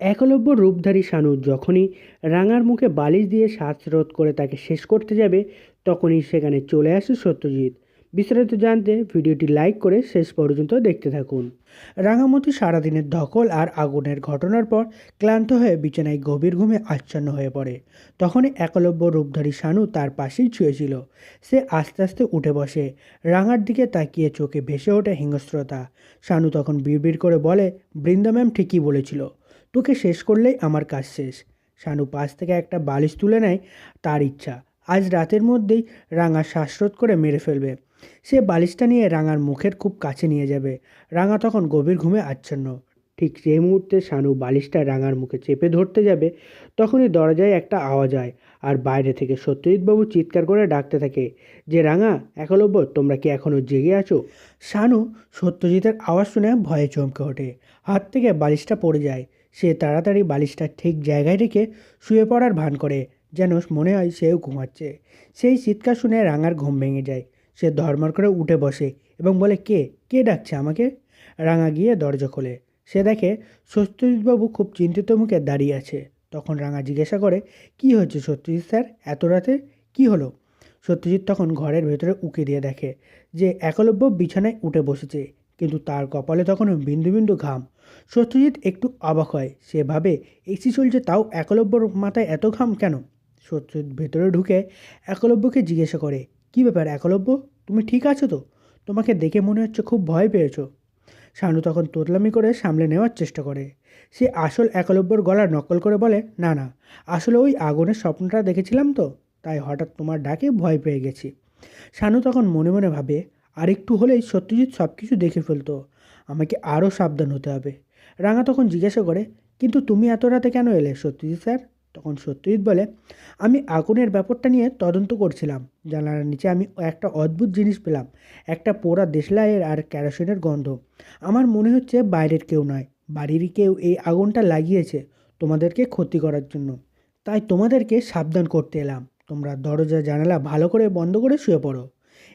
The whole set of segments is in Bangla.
একলব্য রূপধারী শানু যখনই রাঙার মুখে বালিশ দিয়ে শ্বাসরোধ করে তাকে শেষ করতে যাবে, তখনই সেখানে চলে আসে সত্যজিৎ। বিস্তারিত জানতে ভিডিওটি লাইক করে শেষ পর্যন্ত দেখতে থাকুন। রাঙামতি সারাদিনের ধকল আর আগুনের ঘটনার পর ক্লান্ত হয়ে বিছানায় গভীর ঘুমে আচ্ছন্ন হয়ে পড়ে। তখনই একলব্য রূপধারী শানু তার পাশেই ছুঁয়েছিল সে আস্তে আস্তে উঠে বসে। রাঙার দিকে তাকিয়ে চোখে ভেসে ওঠে হিংস্রতা। শানু তখন বিড়বিড় করে বলে, বৃন্দা ম্যাম ঠিকই বলেছিল। তোকে শেষ করলেই আমার কাজ শেষ। শানু পাশ থেকে একটা বালিশ তুলে নেয় তার ইচ্ছা। আজ রাতের মধ্যেই রাঙা শ্বাসরোধ করে মেরে ফেলবে। সে বালিশটা নিয়ে রাঙার মুখের খুব কাছে নিয়ে যাবে। রাঙা তখন গভীর ঘুমে আচ্ছন্ন। ঠিক সেই মুহূর্তে শানু বালিশটা রাঙার মুখে চেপে ধরতে যাবে, তখনই দরজায় একটা আওয়াজ হয় আর বাইরে থেকে সত্যজিৎবাবু চিৎকার করে ডাকতে থাকে, যে রাঙা, একলব্য, তোমরা কি এখনও জেগে আছো? শানু সত্যজিতের আওয়াজ শুনে ভয়ে চমকে ওঠে। হাত থেকে বালিশটা পড়ে যায়। সে তাড়াতাড়ি বালিশটা ঠিক জায়গায় রেখে শুয়ে পড়ার ভান করে। যেন মনে হয় সেও ঘুমাচ্ছে। সেই চিৎকার শুনে রাঙার ঘুম ভেঙে যায়। সে ধর্মর করে উঠে বসে এবং বলে, কে? কে ডাকছে আমাকে? রাঙা গিয়ে দরজা খোলে। সে দেখে সত্যজিৎবাবু খুব চিন্তিত মুখে দাঁড়িয়ে আছে। তখন রাঙা জিজ্ঞাসা করে, কি হয়েছে সত্যজিৎ স্যার? এত রাতে কি হলো? সত্যজিৎ তখন ঘরের ভেতরে উকি দিয়ে দেখে যে, একলব্য বিছানায় উঠে বসেছে। কিন্তু তার কপালে তখনও বিন্দু বিন্দু ঘাম। সত্যজিৎ একটু অবাক হয়। সে ভাবে এসি চলছে? তাও একলব্যর মাথায় এত ঘাম কেন? সত্যজিৎ ভেতরে ঢুকে একলব্যকে জিজ্ঞাসা করে, কী ব্যাপার একলব্য? তুমি ঠিক আছো তো? তোমাকে দেখে মনে হচ্ছে খুব ভয় পেয়েছ। শানু তখন তোতলামি করে সামলে নেওয়ার চেষ্টা করে। সে আসল একলব্যর গলা নকল করে বলে, না না, আসলে ওই আগুনের স্বপ্নটা দেখেছিলাম তো, তাই হঠাৎ তোমার ডাকে ভয় পেয়ে গেছি। শানু তখন মনে মনে ভাবে, আরেকটু হলেই সত্যজিৎ সব কিছু দেখে ফেলতো। আমাকে আরও সাবধান হতে হবে। রাঙা তখন জিজ্ঞাসা করে, কিন্তু তুমি এত রাতে কেন এলে সত্যজিৎ স্যার? তখন সত্যজিৎ বলে, আমি আগুনের ব্যাপারটা নিয়ে তদন্ত করছিলাম। জানালার নিচে আমি একটা অদ্ভুত জিনিস পেলাম, একটা পোড়া দেশলাইয়ের আর ক্যারোসিনের গন্ধ। আমার মনে হচ্ছে বাইরের কেউ নয়, বাড়িরই কেউ এই আগুনটা লাগিয়েছে তোমাদেরকে ক্ষতি করার জন্য। তাই তোমাদেরকে সাবধান করতে এলাম। তোমরা দরজা জানালা ভালো করে বন্ধ করে শুয়ে পড়ো।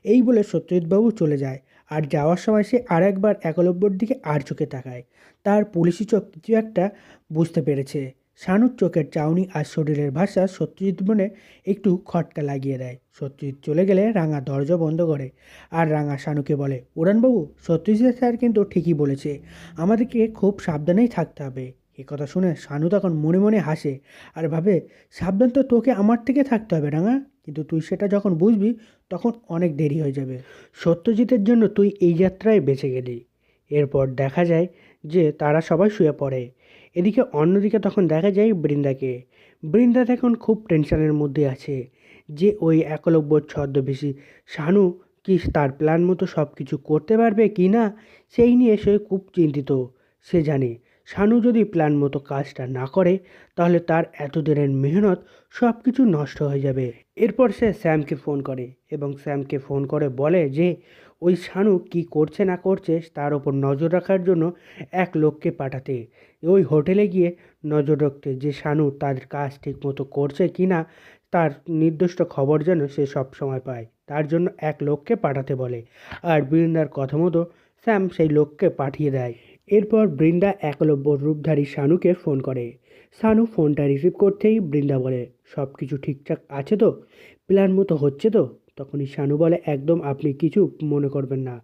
এই বলে সত্যজিৎবাবু চলে যায়। আর যাওয়ার সময় সে আর একবার একলব্যর দিকে আর চোখে তাকায়। তার পুলিশি চোখ কিছু একটা বুঝতে পেরেছে। শানুর চোখের চাউনি আর শরীরের ভাষা সত্যজিৎ মনে একটু খটকা লাগিয়ে দেয়। সত্যজিৎ চলে গেলে রাঙা দরজা বন্ধ করে আর রাঙা শানুকে বলে উড়ানবাবু সত্যজিৎ স্যার কিন্তু ঠিকই বলেছে। আমাদেরকে খুব সাবধানেই থাকতে হবে। এ কথা শুনে শানু তখন মনে মনে হাসে আর ভাবে, সাবধান তো তোকে আমার থেকে থাকতে হবে রাঙা। কিন্তু তুই সেটা যখন বুঝবি, তখন অনেক দেরি হয়ে যাবে। সত্যজিতের জন্য তুই এই যাত্রায় বেঁচে গেলি। এরপর দেখা যায় যে তারা সবাই শুয়ে পড়ে। এদিকে অন্যদিকে তখন দেখা যায় বৃন্দাকে। বৃন্দা এখন খুব টেনশনের মধ্যে আছে যে ওই একলব্য ছদ্মবেশী শানু কি তার প্ল্যান মতো সব কিছু করতে পারবে কি না, সেই নিয়ে সে খুব চিন্তিত, সে জানে। শানু যদি প্ল্যান মতো কাজটা না করে, তাহলে তার এতদিনের মেহনত সব কিছু নষ্ট হয়ে যাবে। এরপর সে স্যামকে ফোন করে এবং স্যামকে ফোন করে বলে যে, ওই শানু কি করছে না করছে তার ওপর নজর রাখার জন্য এক লোককে পাঠাতে। ওই হোটেলে গিয়ে নজর রাখতে যে শানু তার কাজ ঠিক মতো করছে কি না, তার নির্দিষ্ট খবর যেন সে সব সময় পায়। তার জন্য এক লোককে পাঠাতে বলে। আর বৃন্দার কথা মতো স্যাম সেই লোককে পাঠিয়ে দেয়। এরপর বৃন্দা একলব্য রূপধারী শানুকে ফোন করে। শানু ফোনটা রিসিভ করতেই বৃন্দা বলে, সব কিছু ঠিকঠাক আছে তো? প্ল্যান মতো হচ্ছে তো? তখনই শানু বলে, একদম আপনি কিছু মনে করবেন না।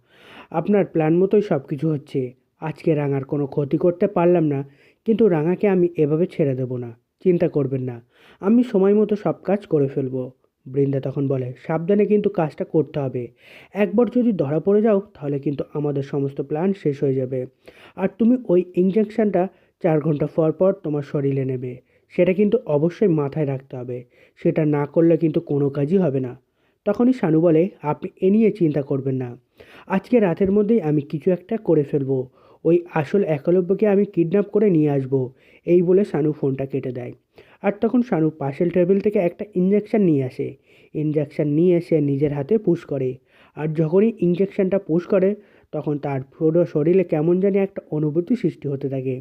আপনার প্ল্যান মতোই সব কিছু হচ্ছে। আজকে রাঙার কোনো ক্ষতি করতে পারলাম না, কিন্তু রাঙাকে আমি এভাবে ছেড়ে দেবো না। চিন্তা করবেন না। আমি সময় মতো সব কাজ করে ফেলব। বৃন্দা তখন বলে, সাবধানে কিন্তু কাজটা করতে হবে। একবার যদি ধরা পড়ে যাও, তাহলে কিন্তু আমাদের সমস্ত প্ল্যান শেষ হয়ে যাবে। আর তুমি ওই ইঞ্জেকশনটা চার ঘণ্টা পর পর তোমার শরীরে নেবে। সেটা কিন্তু অবশ্যই মাথায় রাখতে হবে। সেটা না করলে কিন্তু কোনো কাজই হবে না। তখনই শানু বলে, আপনি এ নিয়ে চিন্তা করবেন না। আজকে রাতের মধ্যেই আমি কিছু একটা করে ফেলব। ওই আসল একলব্যকে আমি কিডন্যাপ করে নিয়ে আসব। এই বলে শানু ফোনটা কেটে দেয়। আর তখন শানু পাশের টেবিল থেকে একটা ইঞ্জেকশন নিয়ে আসে। ইঞ্জেকশন নিয়ে সে নিজের হাতে পুশ করে। আর যখনই ইঞ্জেকশনটা পুশ করে, তখন তার পুরো শরীরে কেমন জানি একটা অনুভূতি সৃষ্টি হতে থাকে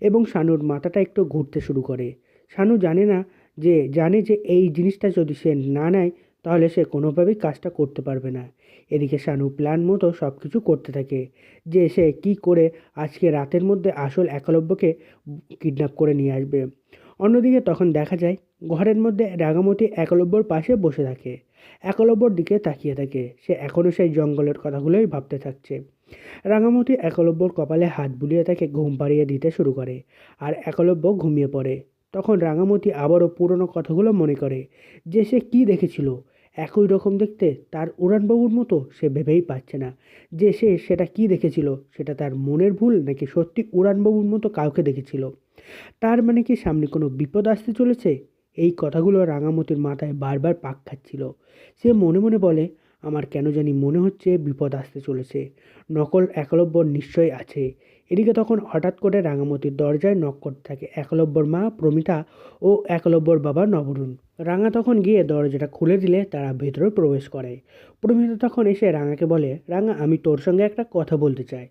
এবং শানুর মাথাটা একটু ঘুরতে শুরু করে। শানু জানে না যে, জানে যে এই জিনিসটা যদি সে না নেয়, তাহলে সে কোনোভাবেই কাজটা করতে পারবে না। এদিকে শানু প্ল্যান মতো সব কিছু করতে থাকে যে, সে কি করে আজকে রাতের মধ্যে আসল একলব্যকে কিডন্যাপ করে নিয়ে আসবে। অন্যদিকে তখন দেখা যায়, ঘরের মধ্যে রাগামতি একলব্যর পাশে বসে থাকে। একলব্যর দিকে তাকিয়ে থাকে। সে এখনও সেই জঙ্গলের কথাগুলোই ভাবতে থাকছে। রাঙামতি একলব্যর কপালে হাত বুলিয়ে তাকে ঘুম পাড়িয়ে দিতে শুরু করে আর একলব্য ঘুমিয়ে পড়ে। তখন রাঙামতি আবারও পুরনো কথাগুলো মনে করে যে সে কী দেখেছিল। একই রকম দেখতে তার উড়ানবাবুর মতো সে ভেবেই পাচ্ছে না যে সে সেটা কি দেখেছিল, সেটা তার মনের ভুল নাকি সত্যি উড়ানবাবুর মতো কাউকে দেখেছিল। তার মানে কি সামনে কোনো বিপদ আসতে চলেছে? এই কথাগুলো রাঙামতির মাথায় বারবার পাক খাচ্ছিল। সে মনে মনে বলে, আমার কেন জানি মনে হচ্ছে বিপদ আসতে চলেছে। নকল একলব্যর নিশ্চয় আছে। এদিকে তখন হঠাৎ করে রাঙামতির দরজায় নক করতে থাকে একলব্যর মা, প্রমিতা ও একলব্যর বাবা নবরুণ। রাঙা তখন গিয়ে দরজাটা খুলে দিলে তারা ভেতরে প্রবেশ করে। প্রমিতা তখন এসে রাঙাকে বলে, রাঙা, আমি তোর সঙ্গে একটা কথা বলতে চাই।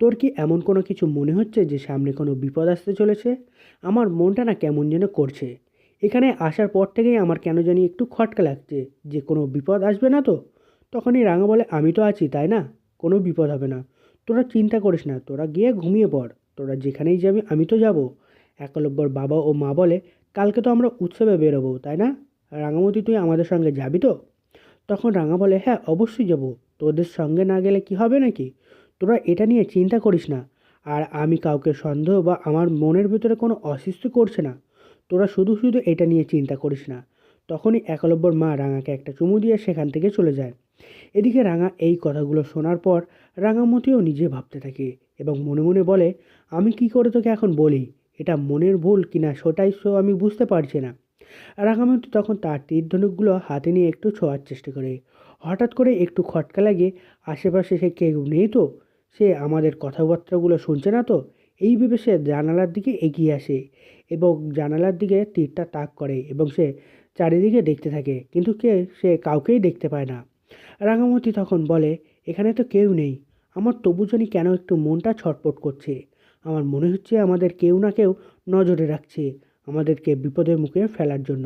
তোর কি এমন কোনো কিছু মনে হচ্ছে যে সামনে কোনো বিপদ আসতে চলেছে? আমার মনটা না কেমন যেন করছে। এখানে আসার পর থেকেই আমার কেন জানি একটু খটকা লাগছে যে কোনো বিপদ আসবে না তো? তখনই রাঙা বলে, আমি তো আছি, তাই না? কোনো বিপদ হবে না। তোরা চিন্তা করিস না, তোরা গিয়ে ঘুমিয়ে পড়। তোরা যেখানেই যাবি, আমি তো যাব। একলব্যর বাবা ও মা বলে, কালকে তো আমরা উৎসবে বেরোবো, তাই না? রাঙামতি, তুই আমাদের সঙ্গে যাবি তো? তখন রাঙা বলে হ্যাঁ অবশ্যই যাব। তোদের সঙ্গে না গেলে কি হবে নাকি? তোরা এটা নিয়ে চিন্তা করিস না। আর আমি কাউকে সন্দেহ বা আমার মনের ভেতরে কোনো অসুস্থ করছে না। তোরা শুধু শুধু এটা নিয়ে চিন্তা করিস না। তখনই একলব্যর মা রাঙাকে একটা চুমু দিয়ে সেখান থেকে চলে যায়। এদিকে রাঙা এই কথাগুলো শোনার পর রাঙামতিও নিজে ভাবতে থাকে এবং মনে মনে বলে, আমি কি করে তোকে এখন বলি? এটা মনের ভুল কিনা সেটাই সো আমি বুঝতে পারছি না। রাঙামতি তখন তার তীর ধনুকগুলো হাতে নিয়ে একটু ছোঁয়ার চেষ্টা করে। হঠাৎ করে একটু খটকা লাগে, আশেপাশে সে কেউ নেই তো? সে আমাদের কথাবার্তাগুলো শুনছে না তো? এই ভেবে সে জানালার দিকে এগিয়ে আসে এবং জানালার দিকে তীরটা তাক করে এবং সে চারিদিকে দেখতে থাকে, কিন্তু কে, সে কাউকেই দেখতে পায় না। রাঙামতি তখন বলে, এখানে তো কেউ নেই। আমার তবু জানি কেন একটু মনটা ছটপট করছে। আমার মনে হচ্ছে আমাদের কেউ না কেউ নজরে রাখছে আমাদেরকে বিপদের মুখে ফেলার জন্য।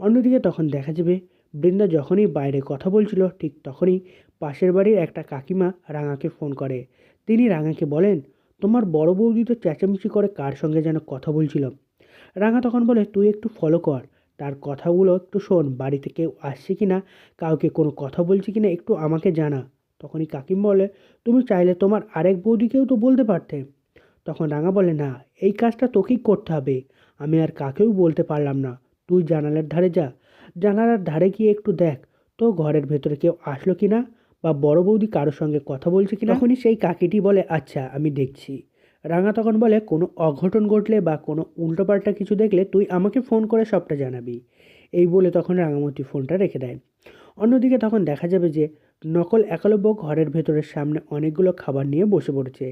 অন্যদিকে তখন দেখা যাবে, বৃন্দা যখনই বাইরে কথা বলছিল, ঠিক তখনই পাশের বাড়ির একটা কাকিমা রাঙাকে ফোন করে। তিনি রাঙাকে বলেন, তোমার বড় বৌদি তো চেঁচামেচি করে কার সঙ্গে যেন কথা বলছিল? রাঙা তখন বলে, তুই একটু ফলো কর। তার কথাগুলো একটু শোন, বাড়িতে কেউ আসছে কি না কাউকে কোনো কথা বলছে কি না একটু আমাকে জানা। তখনই কাকিম বলে, তুমি চাইলে তোমার আরেক বৌদিকেও তো বলতে পারতে। তখন রাঙা বলে, না, এই কাজটা তোকেই করতে হবে। আমি আর কাকেও বলতে পারলাম না। তুই জানালার ধারে যা। জানালার ধারে গিয়ে একটু দেখ, তো ঘরের ভেতরে কেউ আসলো কি না বা বড় বৌদি কারোর সঙ্গে কথা বলছে কি না তখনই সেই কাকিটি বলে আচ্ছা আমি দেখছি। রাঙা তখন বলে, কোনো অঘটন ঘটলে বা কোনো উল্টোপাল্টা কিছু দেখলে তুই আমাকে ফোন করে সবটা জানাবি। এই বলে তখন রাঙামতি ফোনটা রেখে দেয়। অন্যদিকে তখন দেখা যাবে যে, নকল একলব্য ঘরের ভেতরের সামনে অনেকগুলো খাবার নিয়ে বসে পড়েছে।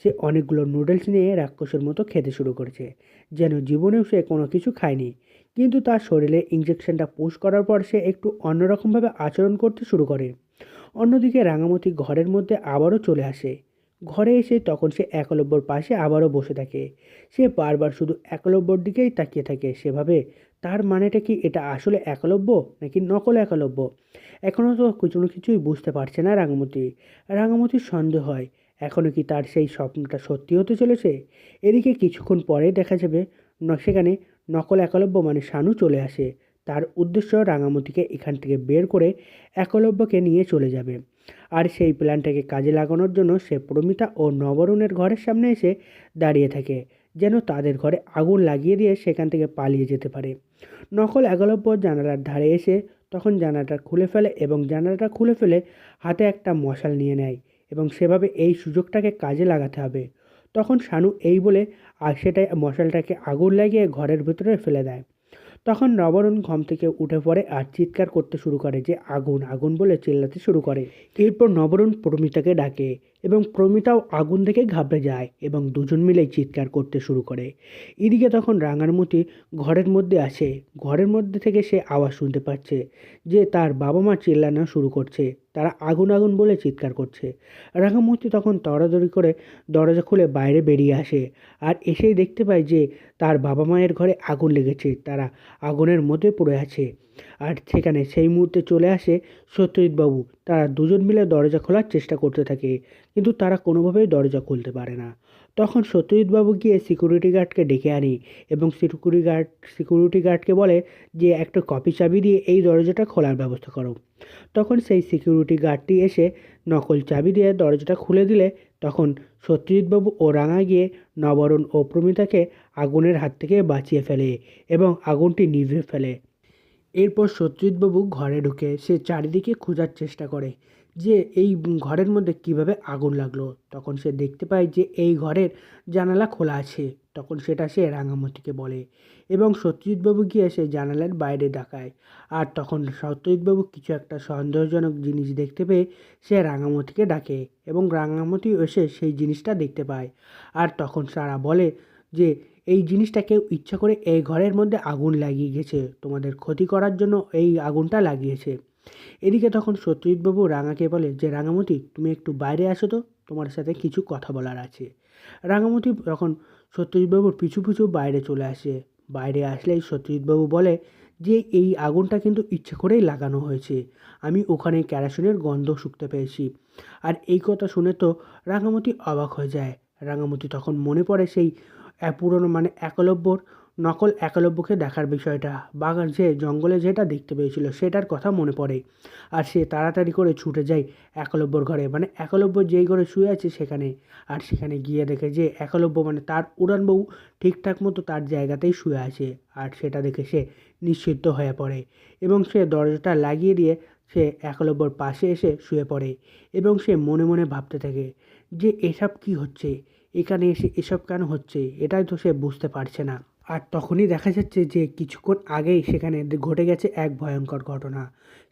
সে অনেকগুলো নুডলস নিয়ে রাক্ষসের মতো খেতে শুরু করেছে, যেন জীবনেও সে কোনো কিছু খায়নি। কিন্তু তার শরীরে ইঞ্জেকশনটা পুশ করার পর সে একটু অন্যরকমভাবে আচরণ করতে শুরু করে। অন্যদিকে রাঙামতি ঘরের মধ্যে আবারও চলে আসে। ঘরে এসে তখন সে একলব্যর পাশে আবারও বসে থাকে। সে বারবার শুধু একলব্যর দিকেই তাকিয়ে থাকে। সেভাবে তার মানেটা কি এটা আসলে একলব্য নাকি নকল একলব্য? এখনও তো কিছু না কিছুই বুঝতে পারছে না রাঙামতি রাঙামতির সন্দেহ হয় এখনও কি তার সেই স্বপ্নটা সত্যি হতে চলেছে? এদিকে কিছুক্ষণ পরে দেখা যাবে সেখানে নকল একলব্য মানে শানু চলে আসে। তার উদ্দেশ্য রাঙামতিকে এখান থেকে বের করে একলব্যকে নিয়ে চলে যাবে। আর সেই প্ল্যানটাকে কাজে লাগানোর জন্য সে প্রমিতা ও নবরুণের ঘরের সামনে এসে দাঁড়িয়ে থাকে, যেন তাদের ঘরে আগুন লাগিয়ে দিয়ে সেখান থেকে পালিয়ে যেতে পারে। নকল একলব্য জানালার ধারে এসে তখন জানালাটা খুলে ফেলে এবং জানালাটা খুলে ফেলে হাতে একটা মশাল নিয়ে নেয় এবং সেভাবে এই সুযোগটাকে কাজে লাগাতে হবে। তখন শানু এই বলে, আর সেটাই মশালটাকে আগুন লাগিয়ে ঘরের ভেতরে ফেলে দেয়। তখন নবরণ ঘম থেকে উঠে পড়ে আর চিৎকার করতে শুরু করে যে, আগুন আগুন বলে চিল্লাতে শুরু করে। এরপর নবরণ প্রমিতাকে ডাকে এবং প্রমিতাও আগুন থেকে ঘাবড়ে যায় এবং দুজন মিলেই চিৎকার করতে শুরু করে। এদিকে তখন রাঙারমতি ঘরের মধ্যে আসে। ঘরের মধ্যে থেকে সে আওয়াজ শুনতে পাচ্ছে যে তার বাবা মা চিল্লানো শুরু করছে। তারা আগুন আগুন বলে চিৎকার করছে। রাঙামূর্তি তখন তড়াদড়ি করে দরজা খুলে বাইরে বেরিয়ে আসে আর এসেই দেখতে পায় যে তার বাবা মায়ের ঘরে আগুন লেগেছে। তারা আগুনের মধ্যে পড়ে আছে। আর সেখানে সেই মুহূর্তে চলে আসে সত্যজিৎবাবু তারা দুজন মিলে দরজা খোলার চেষ্টা করতে থাকে, কিন্তু তারা কোনোভাবেই দরজা খুলতে পারে না। তখন সত্যজিৎবাবু গিয়ে সিকিউরিটি গার্ডকে ডেকে আনে এবং সিকিউরিটি গার্ড সিকিউরিটি গার্ডকে বলে যে, একটা কপি চাবি দিয়ে এই দরজাটা খোলার ব্যবস্থা করো। তখন সেই সিকিউরিটি গার্ডটি এসে নকল চাবি দিয়ে দরজাটা খুলে দিলে। তখন সত্যজিৎবাবু ও রাঙা গিয়ে নবরণ ও প্রমিতাকে আগুনের হাত থেকে বাঁচিয়ে ফেলে এবং আগুনটি নিভিয়ে ফেলে। এরপর সত্যজিৎবাবু ঘরে ঢুকে সে চারিদিকে খোঁজার চেষ্টা করে যে এই ঘরের মধ্যে কীভাবে আগুন লাগল। তখন সে দেখতে পায় যে এই ঘরের জানালা খোলা আছে। তখন সেটা সে রাঙামতিকে বলে এবং সত্যজিৎবাবু গিয়ে সে জানালার বাইরে ডাকায়। আর তখন সত্যজিৎবাবু কিছু একটা সন্দেহজনক জিনিস দেখতে পেয়ে সে রাঙামতিকে ডাকে এবং রাঙামতি এসে সেই জিনিসটা দেখতে পায়। আর তখন সারা বলে যে এই জিনিসটা কেউ ইচ্ছা করে এই ঘরের মধ্যে আগুন লাগিয়ে গেছে। তোমাদের ক্ষতি করার জন্য এই আগুনটা লাগিয়েছে। এদিকে তখন সত্যজিৎবাবু রাঙাকে বলে, যে রাঙামতি, তুমি একটু বাইরে আসো তো, তোমার সাথে কিছু কথা বলার আছে। রাঙামতি তখন সত্যজিৎবাবুর পিছু পিছু বাইরে চলে আসে। বাইরে আসলেই সত্যজিৎবাবু বলে, যে এই আগুনটা কিন্তু ইচ্ছে করেই লাগানো হয়েছে। আমি ওখানে ক্যারাসিনের গন্ধ শুকতে পেয়েছি। আর এই কথা শুনে তো রাঙামতি অবাক হয়ে যায়। রাঙামতি তখন মনে পড়ে সেই পুরনো মানে একলব্যর, নকল একলব্যকে দেখার বিষয়টা। বাগান যে জঙ্গলে যেটা দেখতে পেয়েছিল সেটার কথা মনে পড়ে। আর সে তাড়াতাড়ি করে ছুটে যায় একলব্যর ঘরে। মানে একলব্য যেই ঘরে শুয়ে আছে সেখানে। আর সেখানে গিয়ে দেখে যে একলব্য মানে তার উড়ানবাবু ঠিকঠাক মতো তার জায়গাতেই শুয়ে আছে। আর সেটা দেখে সে নিশ্চিন্ত হয়ে পড়ে এবং সে দরজাটা লাগিয়ে দিয়ে সে একলব্যর পাশে এসে শুয়ে পড়ে এবং সে মনে মনে ভাবতে থাকে যে এসব কি হচ্ছে? এখানে এসে এসব কেন হচ্ছে? এটাই তো সে বুঝতে পারছে না। আর তখনই দেখা যাচ্ছে যে কিছুক্ষণ আগেই সেখানে ঘটে গেছে এক ভয়ঙ্কর ঘটনা।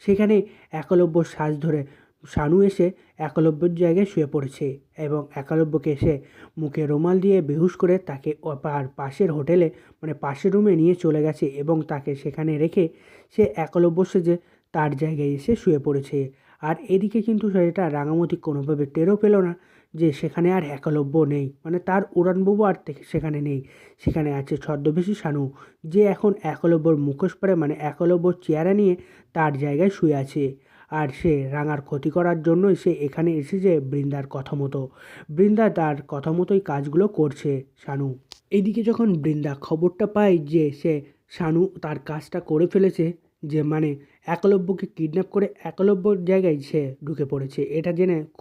সেখানে একলব্য শ্বাস ধরে শানু এসে একলব্যর জায়গায় শুয়ে পড়েছে এবং একলব্যকে এসে মুখে রুমাল দিয়ে বেহুশ করে তাকে আর পাশের হোটেলে মানে পাশের রুমে নিয়ে চলে গেছে এবং তাকে সেখানে রেখে সে একলব্য সেজে তার জায়গায় এসে শুয়ে পড়েছে। আর এদিকে কিন্তু সেটা রাঙামতি কোনোভাবে টেরও পেল না। যে সেখানে আর একলব্য নেই। মানে তার উড়ানবাবু আর সেখানে নেই। সেখানে আছে ছদ্মবেশী শানু, যে এখন একলব্যর মুখোশ পরে মানে একলব্যর চেয়ারে নিয়ে তার জায়গায় শুয়ে আছে। আর সে রাঙার ক্ষতি করার জন্যই সে এখানে এসেছে বৃন্দার কথা মতো বৃন্দা তার কথা মতোই কাজগুলো করছে, শানু। এদিকে যখন বৃন্দা খবরটা পায় যে সে শানু তার কাজটা করে ফেলেছে, যে মানে একলব্যকে কিডন্যাপ করে একলব্যর জায়গায় সে ঢুকে পড়েছে, এটা জেনে